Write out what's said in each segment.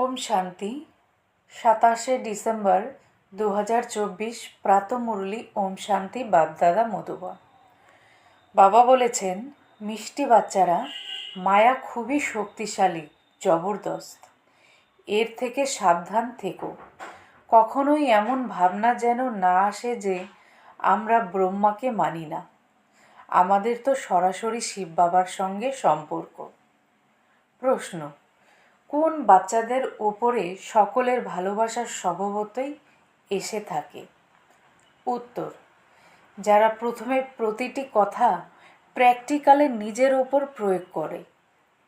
ওম শান্তি, সাতাশে ডিসেম্বর দু হাজার চব্বিশ প্রাতমুরলি ওম শান্তি বাগদাদা মধুবন। বাবা বলেছেন, মিষ্টি বাচ্চারা মায়া খুবই শক্তিশালী, জবরদস্ত। এর থেকে সাবধান থেকো। কখনোই এমন ভাবনা যেন না আসে যে আমরা ব্রহ্মাকে মানি না। আমাদের তো সরাসরি শিব বাবার সঙ্গে সম্পর্ক। প্রশ্ন কোন বাচ্চাদের ওপরে সকলের ভালোবাসার স্বভাবতই এসে থাকে? উত্তর, যারা প্রথমে প্রতিটি কথা প্র্যাকটিক্যালে নিজের ওপর প্রয়োগ করে,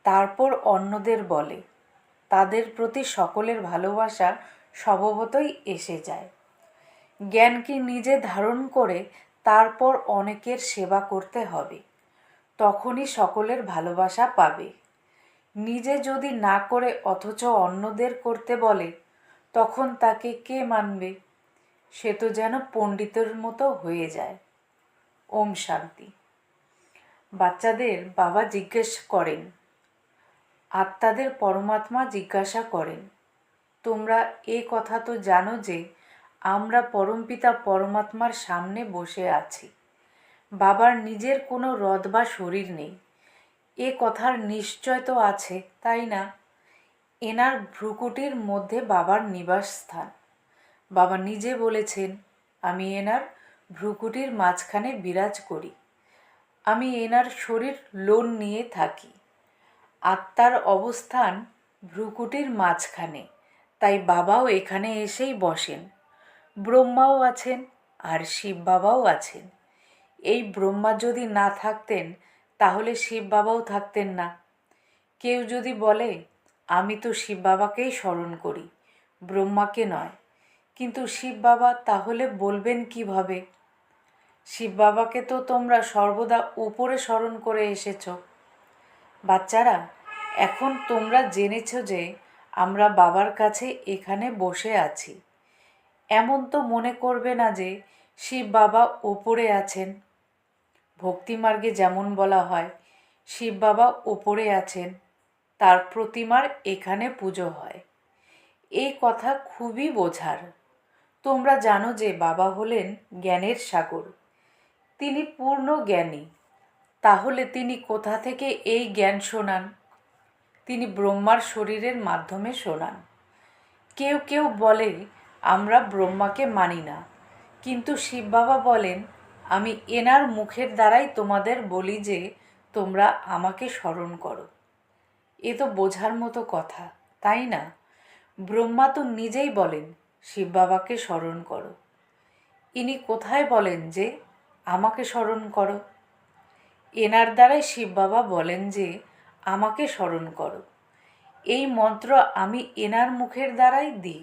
তারপর অন্যদের বলে, তাদের প্রতি সকলের ভালোবাসা স্বভাবতই এসে যায়। জ্ঞানকে নিজে ধারণ করে তারপর অনেকের সেবা করতে হবে, তখনই সকলের ভালোবাসা পাবে। নিজে যদি না করে অথচ অন্যদের করতে বলে, তখন তাকে কে মানবে? সে তো যেন পণ্ডিতের মতো হয়ে যায়। ওম শান্তি। বাচ্চাদের বাবা জিজ্ঞেস করেন, আত্মাদের পরমাত্মা জিজ্ঞাসা করেন, তোমরা এ কথা তো জানো যে আমরা পরমপিতা পরমাত্মার সামনে বসে আছি। বাবার নিজের কোনো হ্রদ বা শরীর নেই। এ কথার নিশ্চয় তো আছে, তাই না? এনার ভ্রুকুটির মধ্যে বাবার নিবাস স্থান বাবা নিজে বলেছেন, আমি এনার ভ্রুকুটির মাঝখানে বিরাজ করি। আমি এনার শরীর লোন নিয়ে থাকি। আত্মার অবস্থান ভ্রুকুটির মাঝখানে, তাই বাবাও এখানে এসেই বসেন। ব্রহ্মাও আছেন আর শিব বাবাও আছেন। এই ব্রহ্মা যদি না থাকতেন তাহলে শিব বাবাও থাকতেন না। কেউ যদি বলে, আমি তো শিব বাবাকেই স্মরণ করি, ব্রহ্মাকে নয়। কিন্তু শিব বাবা তাহলে বলবেন কীভাবে? শিব বাবাকে তো তোমরা সর্বদা উপরে স্মরণ করে এসেছ। বাচ্চারা, এখন তোমরা জেনেছ যে আমরা বাবার কাছে এখানে বসে আছি। এমন তো মনে করবে না যে শিব বাবা ওপরে আছেন। ভক্তিমার্গে যেমন বলা হয়, শিব বাবা ওপরে আছেন, তার প্রতিমার এখানে পুজো হয়। এই কথা খুবই বোঝার। তোমরা জানো যে বাবা হলেন জ্ঞানের সাগর। তিনি পূর্ণ জ্ঞানী। তাহলে তিনি কোথা থেকে এই জ্ঞান শোনান? তিনি ব্রহ্মার শরীরের মাধ্যমে শোনান। কেউ কেউ বলে, আমরা ব্রহ্মাকে মানি না। কিন্তু শিব বাবা বলেন আমি এনার মুখের দ্বারাই তোমাদের বলি যে তোমরা আমাকে স্মরণ করো। এ তো বোঝার মতো কথা, তাই না? ব্রহ্মা তো নিজেই বলেন, শিব বাবাকে স্মরণ করো। ইনি কোথায় বলেন যে আমাকে স্মরণ করো? এনার দ্বারাই শিব বাবা বলেন যে আমাকে স্মরণ করো। এই মন্ত্র আমি এনার মুখের দ্বারাই দিই।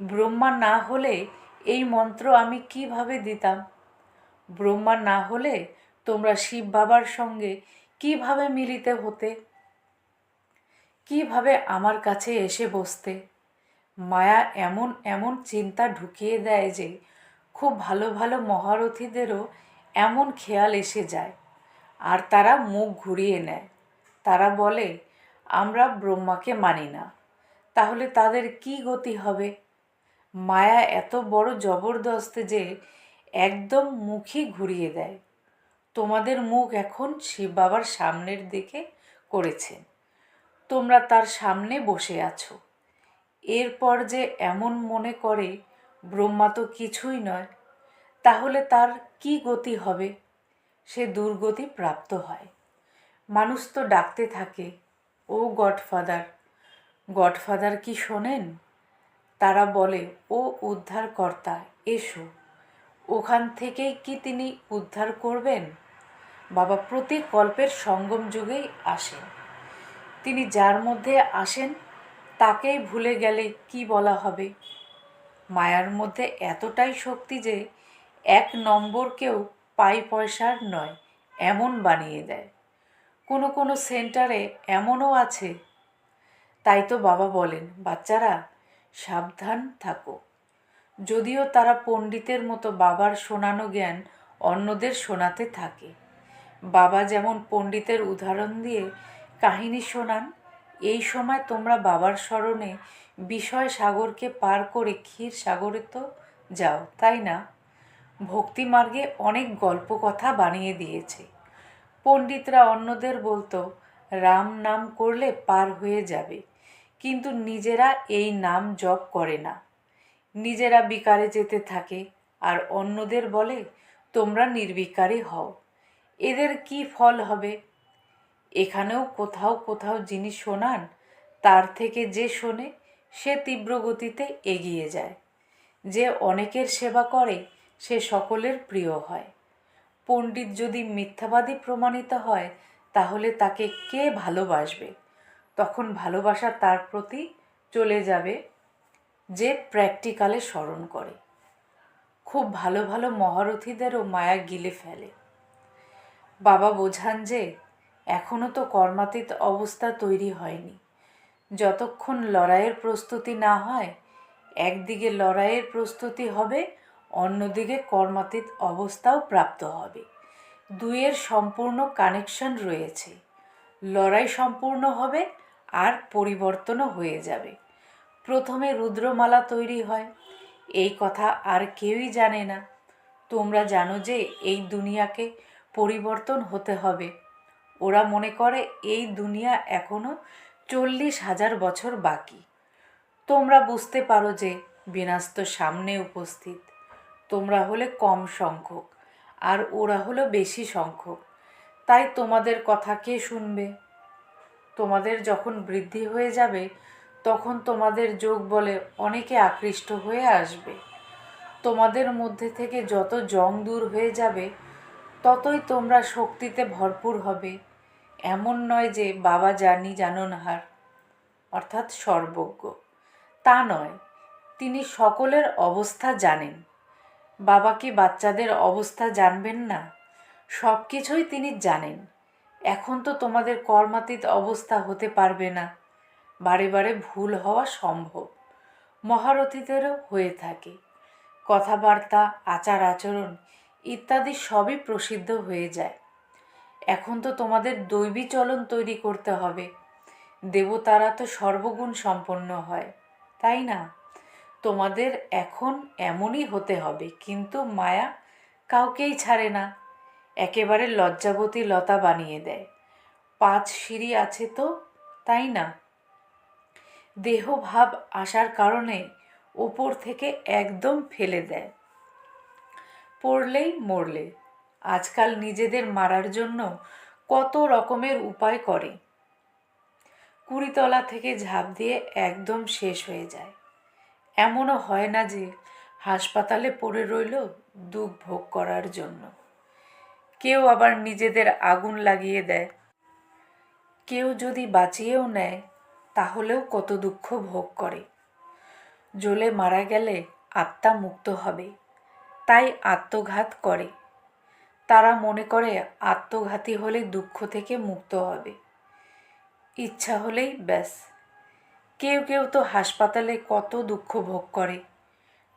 ব্রহ্মা না হলে এই মন্ত্র আমি কীভাবে দিতাম? ব্রহ্মা না হলে তোমরা শিব বাবার সঙ্গে কীভাবে মিলিতে হতে? কীভাবে আমার কাছে এসে বসতে? মায়া এমন এমন চিন্তা ঢুকিয়ে দেয় যে খুব ভালো ভালো মহারথীদেরও এমন খেয়াল এসে যায়। আর তারা মুখ ঘুরিয়ে নেয়। তারা বলে, আমরা ব্রহ্মাকে মানি না। তাহলে তাদের কি গতি হবে? মায়া এত বড় জবরদস্ত যে একদম মুখই ঘুরিয়ে দেয়। তোমাদের মুখ এখন শিব বাবার সামনের দিকে করেছেন তোমরা তার সামনে বসে আছো। এরপর যে এমন মনে করে ব্রহ্মা তো কিছুই নয়, তাহলে তার কি গতি হবে? সে দুর্গতি প্রাপ্ত হয়। মানুষ তো ডাকতে থাকে, ও গডফাদার গডফাদার কি শোনেন? তারা বলে, ও উদ্ধারকর্তা, এসো। ওখান থেকেই কি তিনি উদ্ধার করবেন? বাবা প্রতি কল্পের সঙ্গম যুগেই আসেন। তিনি যার মধ্যে আসেন, তাকেই ভুলে গেলে কি বলা হবে? মায়ার মধ্যে এতটাই শক্তি যে এক নম্বরকেও পাই পয়সার নয়, এমন বানিয়ে দেয়। কোনো কোনো সেন্টারে এমনও আছে। তাই তো বাবা বলেন, বাচ্চারা, সাবধান থাকো। যদিও তারা পণ্ডিতের মতো বাবার শোনানো জ্ঞান অন্যদের শোনাতে থাকে। বাবা যেমন পণ্ডিতের উদাহরণ দিয়ে কাহিনী শোনান, এই সময় তোমরা বাবার স্মরণে বিষয় সাগরকে পার করে ক্ষীর সাগরে তো যাও, তাই না? ভক্তিমার্গে অনেক গল্প কথা বানিয়ে দিয়েছে। পণ্ডিতরা অন্যদের বলতো, রাম নাম করলে পার হয়ে যাবে। কিন্তু নিজেরা এই নাম জপ করে না। নিজেরা বিকারে যেতে থাকে, আর অন্যদের বলে, তোমরা নির্বিকারী হও। এদের কি ফল হবে? এখানেও কোথাও কোথাও যিনি শোনান, তার থেকে যে শোনে, সে তীব্র গতিতে এগিয়ে যায়। যে অনেকের সেবা করে, সে সকলের প্রিয় হয়। পণ্ডিত যদি মিথ্যাবাদী প্রমাণিত হয়, তাহলে তাকে কে ভালোবাসবে? তখন ভালোবাসা তার প্রতি চলে যাবে যে প্র্যাকটিক্যালে স্মরণ করে। খুব ভালো ভালো মহারথীদেরও মায়া গিলে ফেলে। বাবা বোঝান যে এখনও তো কর্মাতীত অবস্থা তৈরি হয়নি। যতক্ষণ লড়াইয়ের প্রস্তুতি না হয়, একদিকে লড়াইয়ের প্রস্তুতি হবে, অন্যদিকে কর্মাতীত অবস্থাও প্রাপ্ত হবে। দুইয়ের সম্পূর্ণ কানেকশন রয়েছে। লড়াই সম্পূর্ণ হবে আর পরিবর্তনও হয়ে যাবে। প্রথমে রুদ্রমালা তৈরি হয়। এই কথা আর কেউই জানে না। তোমরা জানো যে এই দুনিয়াকে পরিবর্তন হতে হবে। ওরা মনে করে এই দুনিয়া এখনও চল্লিশ হাজার বছর বাকি। তোমরা বুঝতে পারো যে বিনাশ তো সামনে উপস্থিত। তোমরা হলে কম সংখ্যক, আর ওরা হলো বেশি সংখ্যক। তাই তোমাদের কথা কে শুনবে? তোমাদের যখন বৃদ্ধি হয়ে যাবে তখন তোমাদের যোগ বলে অনেকে আকৃষ্ট হয়ে আসবে। তোমাদের মধ্যে থেকে যত জং দূর হয়ে যাবে, ততই তোমরা শক্তিতে ভরপুর হবে। এমন নয় যে বাবা জানি জাননহার, অর্থাৎ সর্বজ্ঞ। তা নয়, তিনি সকলের অবস্থা জানেন। বাবা কি বাচ্চাদের অবস্থা জানবেন না? সব কিছুই তিনি জানেন। এখন তো তোমাদের কর্মাতীত অবস্থা হতে পারবে না। বারে বারে ভুল হওয়া সম্ভব। মহারথীদেরও হয়ে থাকে। কথাবার্তা, আচার আচরণ ইত্যাদি সবই প্রসিদ্ধ হয়ে যায়। এখন তো তোমাদের দৈবী চলন তৈরি করতে হবে। দেবতারা তো সর্বগুণ সম্পন্ন হয়, তাই না? তোমাদের এখন এমনই হতে হবে, কিন্তু মায়া কাউকেই ছাড়ে না। একেবারে লজ্জাবতী লতা বানিয়ে দেয়। পাঁচ সিঁড়ি আছে তো, তাই না? দেহ ভাব আসার কারণে ওপর থেকে একদম ফেলে দেয়। পড়লেই মরলে। আজকাল নিজেদের মারার জন্য কত রকমের উপায় করে। কুড়িতলা থেকে ঝাঁপ দিয়ে একদম শেষ হয়ে যায়। এমনও হয় না যে হাসপাতালে পড়ে রইল দুঃখ ভোগ করার জন্য। কেউ আবার নিজেদের আগুন লাগিয়ে দেয়। কেউ যদি বাঁচিয়েও নেয় তাহলেও কত দুঃখ ভোগ করে। জ্বলে মারা গেলে আত্মা মুক্ত হবে, তাই আত্মঘাত করে। তারা মনে করে আত্মঘাতী হলে দুঃখ থেকে মুক্ত হবে। ইচ্ছা হলেই ব্যাস। কেউ কেউ তো হাসপাতালে কত দুঃখ ভোগ করে।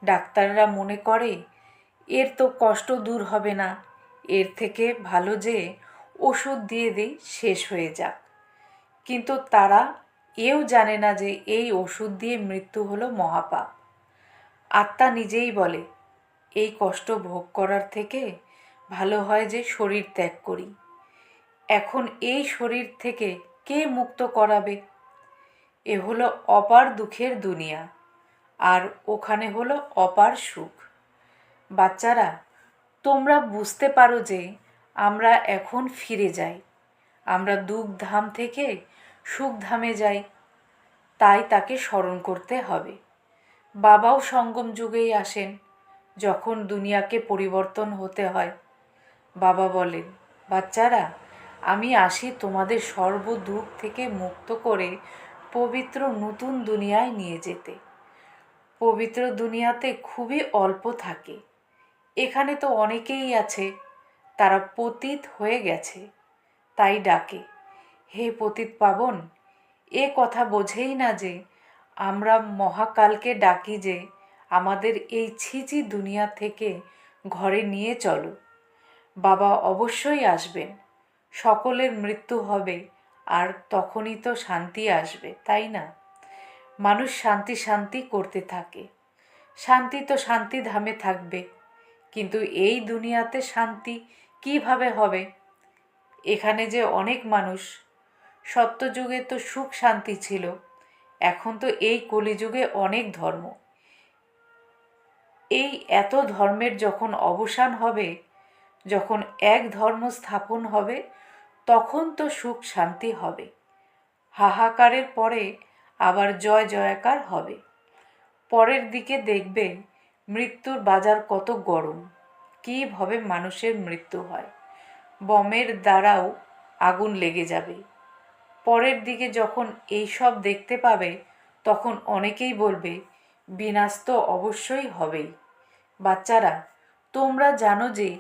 ডাক্তাররা মনে করে, এর তো কষ্ট দূর হবে না, এর থেকে ভালো যে ওষুধ দিয়ে দিই শেষ হয়ে যাক। কিন্তু তারা এও জানে না যে এই ওষুধ দিয়ে মৃত্যু হলো মহাপাপ। আত্মা নিজেই বলে, এই কষ্ট ভোগ করার থেকে ভালো হয় যে শরীর ত্যাগ করি। এখন এই শরীর থেকে কে মুক্ত করাবে? এ হলো অপার দুঃখের দুনিয়া, আর ওখানে হলো অপার সুখ। বাচ্চারা, তোমরা বুঝতে পারো যে আমরা এখন ফিরে যাই। আমরা দুঃখ ধাম থেকে সুখ ধামে যাই, তাই তাকে স্মরণ করতে হবে। বাবাও সঙ্গম যুগেই আসেন, যখন দুনিয়াকে পরিবর্তন হতে হয়। বাবা বলেন, বাচ্চারা, আমি আসি তোমাদের সর্ব দুঃখ থেকে মুক্ত করে পবিত্র নতুন দুনিয়ায় নিয়ে যেতে। পবিত্র দুনিয়াতে খুবই অল্প থাকে। এখানে তো অনেকেই আছে, তারা পতিত হয়ে গেছে, তাই ডাকে। হে পতিত পাবন, এ কথা বোঝেই না যে আমরা মহাকালকে ডাকি যে আমাদের এই ছিচি দুনিয়া থেকে ঘরে নিয়ে চলো। বাবা অবশ্যই আসবেন, সকলের মৃত্যু হবে আর তখনই তো শান্তি আসবে, তাই না? মানুষ শান্তি শান্তি করতে থাকে, শান্তি তো শান্তি ধামে থাকবে, কিন্তু এই দুনিয়াতে শান্তি কীভাবে হবে? এখানে যে অনেক মানুষ সত্যযুগে তো সুখ শান্তি ছিল। এখন তো এই কলিযুগে অনেক ধর্ম। এই এত ধর্মের যখন অবসান হবে, যখন এক ধর্ম স্থাপন হবে, তখন তো সুখ শান্তি হবে। হাহাকারের পরে আবার জয় জয়াকার হবে। পরের দিকে দেখবেন মৃত্যুর বাজার কত গরম। কীভাবে মানুষের মৃত্যু হয়। বমের দ্বারাও আগুন লেগে যাবে। পরের দিকে যখন এই সব দেখতে পাবে, তখন অনেকেই বলবে, বিনাশ তো অবশ্যই হবেই। বাচ্চারা, তোমরা জানো যে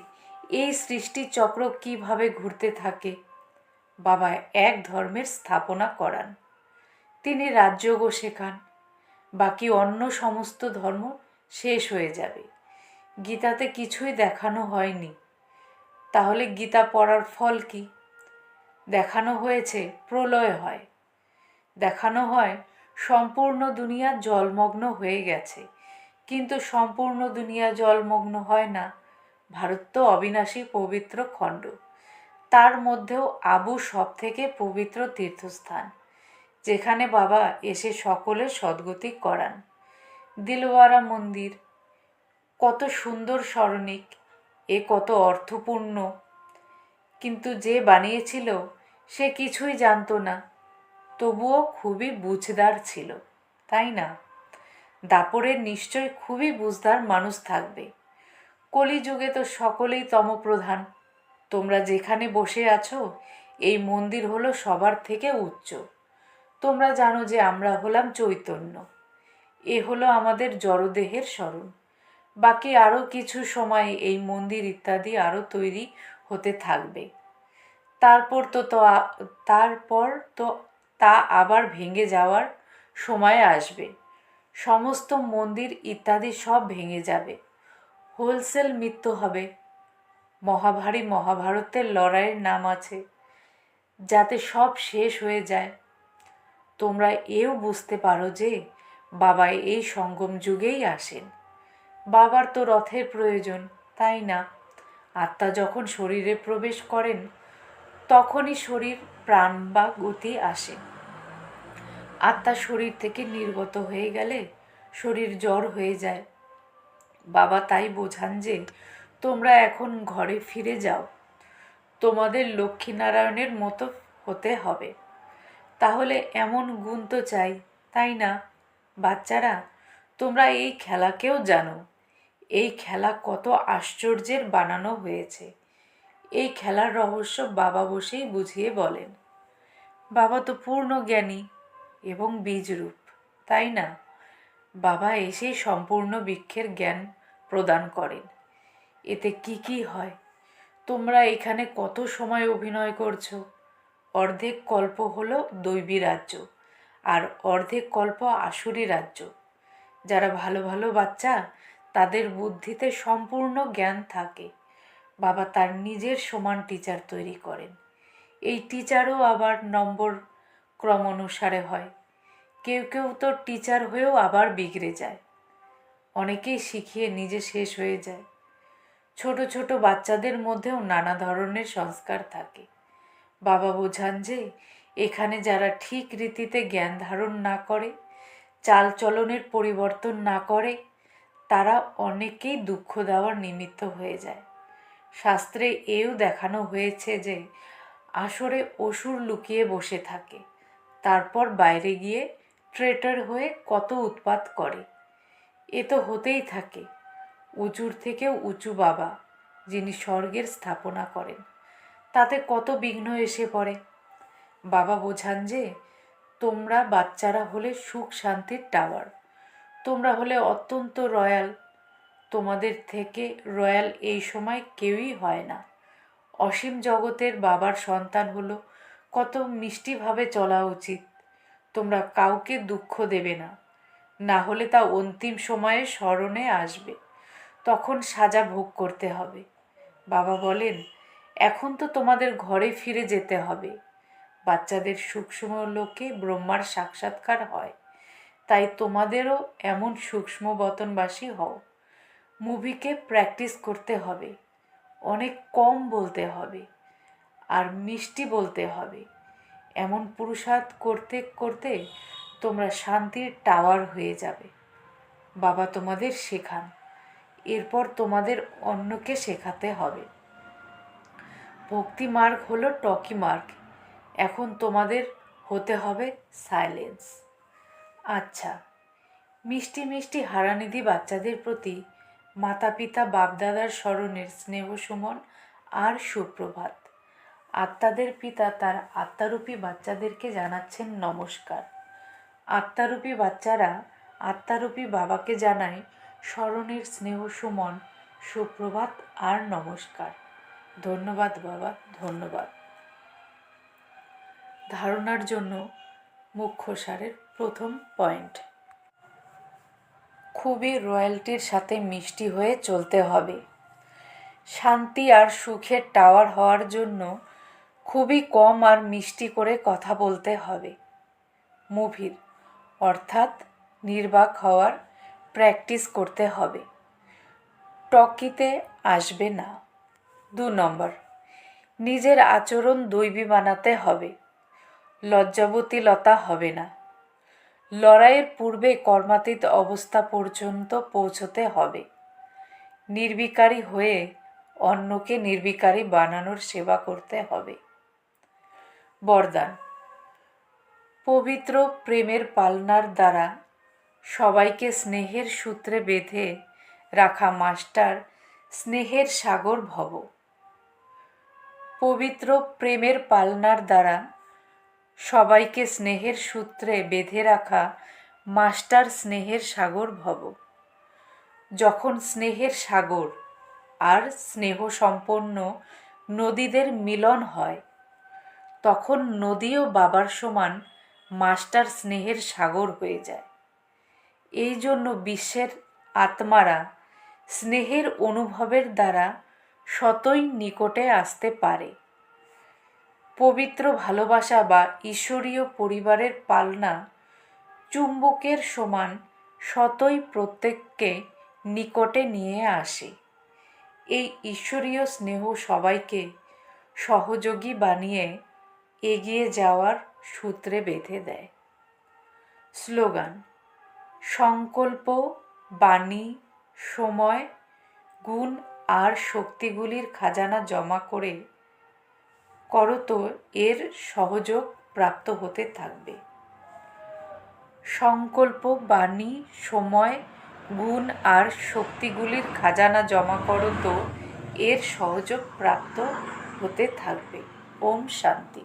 এই সৃষ্টি চক্র কীভাবে ঘুরতে থাকে। বাবা এক ধর্মের স্থাপনা করান। তিনি রাজযোগও শেখান। বাকি অন্য সমস্ত ধর্ম শেষ হয়ে যাবে। গীতাতে কিছুই দেখানো হয়নি। তাহলে গীতা পড়ার ফল কি? দেখানো হয়েছে, প্রলয় হয়। দেখানো হয়, সম্পূর্ণ দুনিয়া জলমগ্ন হয়ে গেছে। কিন্তু সম্পূর্ণ দুনিয়া জলমগ্ন হয় না, ভারত তো অবিনাশী পবিত্র খণ্ড। তার মধ্যেও আবু সব থেকে পবিত্র তীর্থস্থান, যেখানে বাবা এসে সকলের সদ্গতি করান। দিলওয়ারা মন্দির, কত সুন্দর স্মরণিক, এ কত অর্থপূর্ণ। কিন্তু যে বানিয়েছিল সে কিছুই জানতো না। তবুও খুবই বুঝদার ছিল, তাই না? দাপরের নিশ্চয় খুবই বুঝদার মানুষ থাকবে। কলিযুগে তো সকলেই তমপ্রধান। তোমরা যেখানে বসে আছো, এই মন্দির হলো সবার থেকে উচ্চ। তোমরা জানো যে আমরা হলাম চৈতন্য। এ হলো আমাদের জড়দেহের স্মরণ। বাকি আরও কিছু সময় এই মন্দির ইত্যাদি আরও তৈরি হতে থাকবে। তারপর তো তো তারপর তো তা আবার ভেঙে যাওয়ার সময় আসবে। সমস্ত মন্দির ইত্যাদি সব ভেঙে যাবে। হোলসেল মৃত্যু হবে। মহাভারী মহাভারতের লড়াইয়ের নাম আছে, যাতে সব শেষ হয়ে যায়। তোমরা এও বুঝতে পারো যে বাবা এই সঙ্গম যুগেই আসেন। বাবার তো রথের প্রয়োজন, তাই না? আত্মা যখন শরীরে প্রবেশ করেন তখনই শরীর, প্রাণ বা গতি আসে। আত্মা শরীর থেকে নির্গত হয়ে গেলে শরীর জ্বর হয়ে যায়। বাবা তাই বোঝান যে, তোমরা এখন ঘরে ফিরে যাও। তোমাদের লক্ষ্মীনারায়ণের মতো হতে হবে। তাহলে এমন গুণ তো চাই, তাই না? বাচ্চারা, তোমরা এই খেলাকেও জানো। এই খেলা কত আশ্চর্যের বানানো হয়েছে। এই খেলার রহস্য বাবা বসেই বুঝিয়ে বলেন। বাবা তো পূর্ণ জ্ঞানী এবং বীজরূপ, তাই না? বাবা এসেই সম্পূর্ণ বৃক্ষের জ্ঞান প্রদান করেন। এতে কি কি হয়? তোমরা এখানে কত সময় অভিনয় করছ? অর্ধেক কল্প হলো দৈবী রাজ্য আর অর্ধেক কল্প আসুরি রাজ্য। যারা ভালো ভালো বাচ্চা, তাদের বুদ্ধিতে সম্পূর্ণ জ্ঞান থাকে। বাবা তার নিজের সমান টিচার তৈরি করেন। এই টিচারও আবার নম্বর ক্রম অনুসারে হয়। কেউ কেউ তো টিচার হয়েও আবার বিগড়ে যায়। অনেকেই শিখিয়ে নিজে শেষ হয়ে যায়। ছোট ছোট বাচ্চাদের মধ্যেও নানা ধরনের সংস্কার থাকে। বাবা বোঝান যে, এখানে যারা ঠিক রীতিতে জ্ঞান ধারণ না করে চাল চলনের পরিবর্তন না করে, তারা অনেকেই দুঃখ দেওয়ার নিমিত্ত হয়ে যায়। শাস্ত্রে এও দেখানো হয়েছে যে আসরে অসুর লুকিয়ে বসে থাকে। তারপর বাইরে গিয়ে ট্রেটার হয়ে কত উৎপাত করে। এ তো হতেই থাকে। উঁচুর থেকেও উঁচু বাবা যিনি স্বর্গের স্থাপনা করেন, তাতে কত বিঘ্ন এসে পড়ে। বাবা বোঝান যে তোমরা বাচ্চারা হলে সুখ শান্তির টাওয়ার, তোমরা হলে অত্যন্ত রয়্যাল তোমাদের থেকে রয়্যাল এই সময় কেউই হয় না। অসীম জগতের বাবার সন্তান হলো, কত মিষ্টিভাবে চলা উচিত। তোমরা কাউকে দুঃখ দেবে না। না হলে তা অন্তিম সময়ে স্মরণে আসবে। তখন সাজা ভোগ করতে হবে। বাবা বলেন, এখন তো তোমাদের ঘরে ফিরে যেতে হবে। বাচ্চাদের সূক্ষ্ম লোকে ব্রহ্মার সাক্ষাৎকার হয়। তাই তোমাদেরও এমন সূক্ষ্ম বতনবাসী হও। মুভিকে প্র্যাকটিস করতে হবে। অনেক কম বলতে হবে আর মিষ্টি বলতে হবে। এমন পুরুষার্থ করতে করতে তোমরা শান্তির টাওয়ার হয়ে যাবে। বাবা তোমাদের শেখান। এরপর তোমাদের অন্যকে শেখাতে হবে। ভক্তি মার্গ হলো টকি মার্গ। এখন তোমাদের হতে হবে সাইলেন্স আচ্ছা মিষ্টি মিষ্টি হারানিধি বাচ্চাদের প্রতি মাতা পিতা বাপদাদার স্মরণের স্নেহ সুমন আর সুপ্রভাত। আত্মাদের পিতা তার আত্মারূপী বাচ্চাদেরকে জানাচ্ছেন নমস্কার। আত্মারূপী বাচ্চারা আত্মারূপী বাবাকে জানায় স্মরণের স্নেহ সুমন, সুপ্রভাত আর নমস্কার। ধন্যবাদ বাবা, ধন্যবাদ। ধারণার জন্য মুখ্য সারের প্রথম পয়েন্ট। খুবই রয়্যালটির সাথে মিষ্টি হয়ে চলতে হবে। শান্তি আর সুখের টাওয়ার হওয়ার জন্য খুবই কম আর মিষ্টি করে কথা বলতে হবে। মুভির, অর্থাৎ নির্বাক হওয়ার প্র্যাকটিস করতে হবে। টকিতে আসবে না। দু নম্বর, নিজের আচরণ দৈবী বানাতে হবে। লজ্জাবতী লতা হবে না। লড়াইয়ের পূর্বে কর্মাতীত অবস্থা পর্যন্ত পৌঁছতে হবে। নির্বিকারী হয়ে অন্যকে নির্বিকারী বানানোর সেবা করতে হবে। বরদান। পবিত্র প্রেমের পালনার দ্বারা সবাইকে স্নেহের সূত্রে বেঁধে রাখা মাস্টার স্নেহের সাগর ভব। পবিত্র প্রেমের পালনার দ্বারা সবাইকে স্নেহের সূত্রে বেঁধে রাখা মাস্টার স্নেহের সাগর ভব। যখন স্নেহের সাগর আর স্নেহ সম্পন্ন নদীদের মিলন হয়, তখন নদীও বাবার সমান মাস্টার স্নেহের সাগর হয়ে যায়। এই জন্য বিশ্বের আত্মারা স্নেহের অনুভবের দ্বারা শতই নিকটে আসতে পারে। পবিত্র ভালোবাসা বা ঈশ্বরীয় পরিবারের পালনা চুম্বকের সমান শতই প্রত্যেককে নিকটে নিয়ে আসে। এই ঈশ্বরীয় স্নেহ সবাইকে সহযোগী বানিয়ে এগিয়ে যাওয়ার সূত্রে বেঁধে দেয়। স্লোগান, সংকল্প, বাণী, সময়, গুণ আর শক্তিগুলির খাজানা জমা করে করত এর সহযোগ প্রাপ্ত হতে থাকবে। সংকল্প, বাণী, সময়, গুণ আর শক্তিগুলির খাজানা জমা করো তো, এর সহযোগ প্রাপ্ত হতে থাকবে। ওম শান্তি।